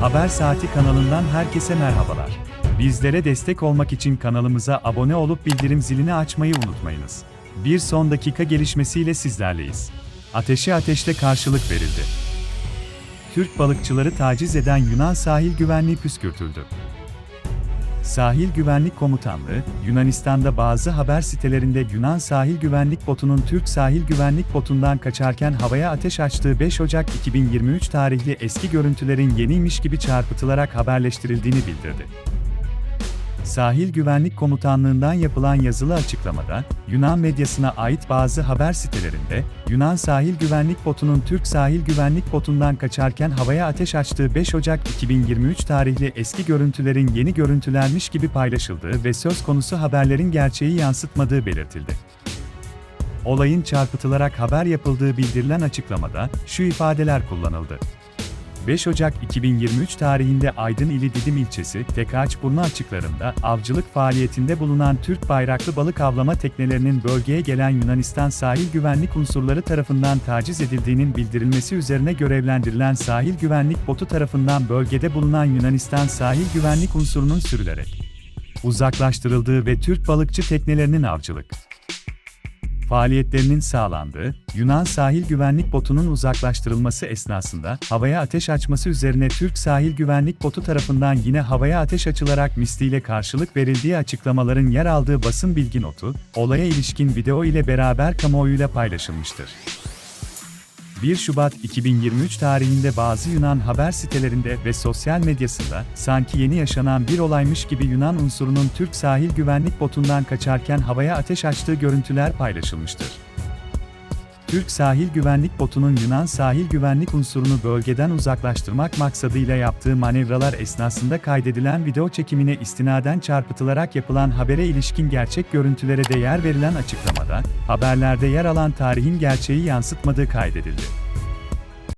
Haber Saati kanalından herkese merhabalar. Bizlere destek olmak için kanalımıza abone olup bildirim zilini açmayı unutmayınız. Bir son dakika gelişmesiyle sizlerleyiz. Ateşe ateşte karşılık verildi. Türk balıkçıları taciz eden Yunan sahil güvenliği püskürtüldü. Sahil Güvenlik Komutanlığı, Yunanistan'da bazı haber sitelerinde Yunan sahil güvenlik botunun Türk sahil güvenlik botundan kaçarken havaya ateş açtığı 5 Ocak 2023 tarihli eski görüntülerin yeniymiş gibi çarpıtılarak haberleştirildiğini bildirdi. Sahil Güvenlik Komutanlığı'ndan yapılan yazılı açıklamada, Yunan medyasına ait bazı haber sitelerinde, Yunan sahil güvenlik botunun Türk sahil güvenlik botundan kaçarken havaya ateş açtığı 5 Ocak 2023 tarihli eski görüntülerin yeni görüntülenmiş gibi paylaşıldığı ve söz konusu haberlerin gerçeği yansıtmadığı belirtildi. Olayın çarpıtılarak haber yapıldığı bildirilen açıklamada şu ifadeler kullanıldı. 5 Ocak 2023 tarihinde Aydın ili Didim ilçesi Tekaçburnu açıklarında avcılık faaliyetinde bulunan Türk bayraklı balık avlama teknelerinin bölgeye gelen Yunanistan sahil güvenlik unsurları tarafından taciz edildiğinin bildirilmesi üzerine görevlendirilen sahil güvenlik botu tarafından bölgede bulunan Yunanistan sahil güvenlik unsurunun sürülerek uzaklaştırıldığı ve Türk balıkçı teknelerinin avcılık faaliyetlerinin sağlandığı, Yunan sahil güvenlik botunun uzaklaştırılması esnasında havaya ateş açması üzerine Türk sahil güvenlik botu tarafından yine havaya ateş açılarak misliyle karşılık verildiği açıklamaların yer aldığı basın bilgi notu, olaya ilişkin video ile beraber kamuoyuyla paylaşılmıştır. 1 Şubat 2023 tarihinde bazı Yunan haber sitelerinde ve sosyal medyasında sanki yeni yaşanan bir olaymış gibi Yunan unsurunun Türk sahil güvenlik botundan kaçarken havaya ateş açtığı görüntüler paylaşılmıştır. Türk sahil güvenlik botunun Yunan sahil güvenlik unsurunu bölgeden uzaklaştırmak maksadıyla yaptığı manevralar esnasında kaydedilen video çekimine istinaden çarpıtılarak yapılan habere ilişkin gerçek görüntülere de yer verilen açıklamada, haberlerde yer alan tarihin gerçeği yansıtmadığı kaydedildi.